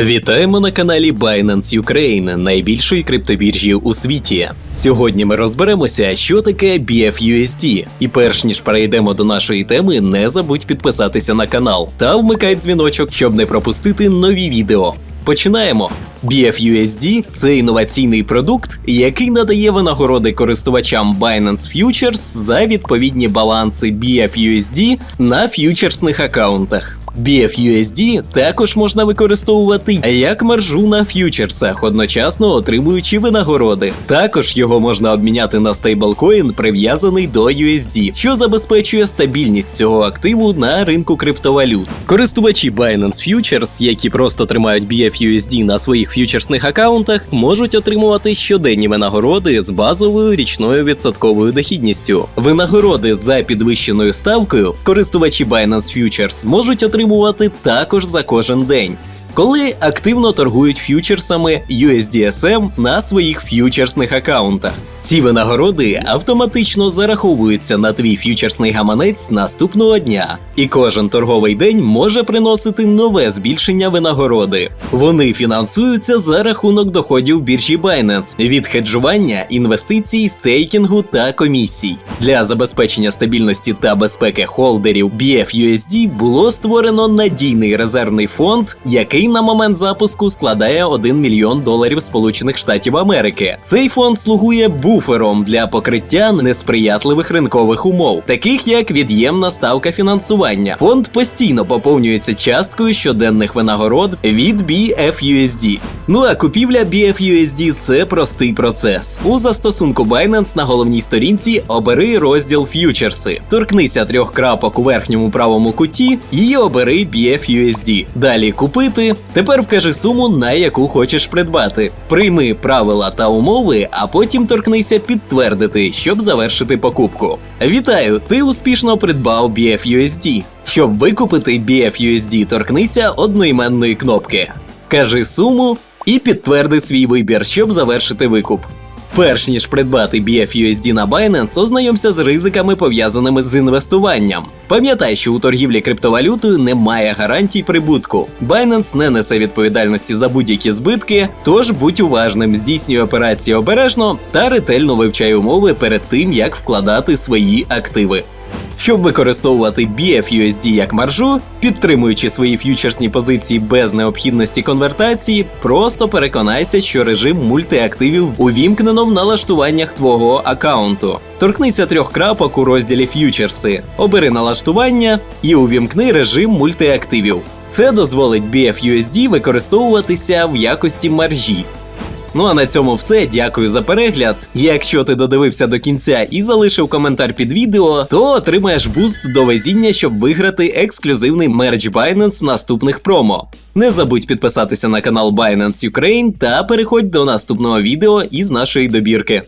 Вітаємо на каналі Binance Ukraine, найбільшої криптобіржі у світі. Сьогодні ми розберемося, що таке BFUSD. І перш ніж перейдемо до нашої теми, не забудь підписатися на канал та вмикай дзвіночок, щоб не пропустити нові відео. Починаємо. BFUSD – це інноваційний продукт, який надає винагороди користувачам Binance Futures за відповідні баланси BFUSD на ф'ючерсних аккаунтах. BFUSD також можна використовувати як маржу на ф'ючерсах, одночасно отримуючи винагороди. Також його можна обміняти на стейблкоін, прив'язаний до USD, що забезпечує стабільність цього активу на ринку криптовалют. Користувачі Binance Futures, які просто тримають BFUSD на своїх ф'ючерсних аккаунтах, можуть отримувати щоденні винагороди з базовою річною відсотковою дохідністю. Винагороди за підвищеною ставкою користувачі Binance Futures можуть отримувати також за кожен день. Коли активно торгують ф'ючерсами USDSM на своїх ф'ючерсних аккаунтах. Ці винагороди автоматично зараховуються на твій ф'ючерсний гаманець наступного дня, і кожен торговий день може приносити нове збільшення винагороди. Вони фінансуються за рахунок доходів біржі Binance від хеджування, інвестицій, стейкінгу та комісій. Для забезпечення стабільності та безпеки холдерів BFUSD було створено надійний резервний фонд, який на момент запуску складає 1 мільйон доларів Сполучених Штатів Америки. Цей фонд слугує буфером для покриття несприятливих ринкових умов, таких як від'ємна ставка фінансування. Фонд постійно поповнюється часткою щоденних винагород від BFUSD. Ну а купівля BFUSD – це простий процес. У застосунку Binance на головній сторінці обери розділ ф'ючерси. Торкнися трьох крапок у верхньому правому куті і обери BFUSD. Далі купити. Тепер вкажи суму, на яку хочеш придбати. Прийми правила та умови, а потім торкнися підтвердити, щоб завершити покупку. Вітаю! Ти успішно придбав BFUSD. Щоб викупити BFUSD, торкнися одноіменної кнопки. Кажи суму і підтверди свій вибір, щоб завершити викуп. Перш ніж придбати BFUSD на Binance, ознайомся з ризиками, пов'язаними з інвестуванням. Пам'ятай, що у торгівлі криптовалютою немає гарантій прибутку. Binance не несе відповідальності за будь-які збитки, тож будь уважним, здійснюй операції обережно та ретельно вивчай умови перед тим, як вкладати свої активи. Щоб використовувати BFUSD як маржу, підтримуючи свої ф'ючерсні позиції без необхідності конвертації, просто переконайся, що режим мультиактивів увімкнено в налаштуваннях твого аккаунту. Торкнися трьох крапок у розділі ф'ючерси, обери налаштування і увімкни режим мультиактивів. Це дозволить BFUSD використовуватися в якості маржі. Ну а на цьому все. Дякую за перегляд. Якщо ти додивився до кінця і залишив коментар під відео, то отримаєш буст до везіння, щоб виграти ексклюзивний мерч Binance в наступних промо. Не забудь підписатися на канал Binance Ukraine та переходь до наступного відео із нашої добірки.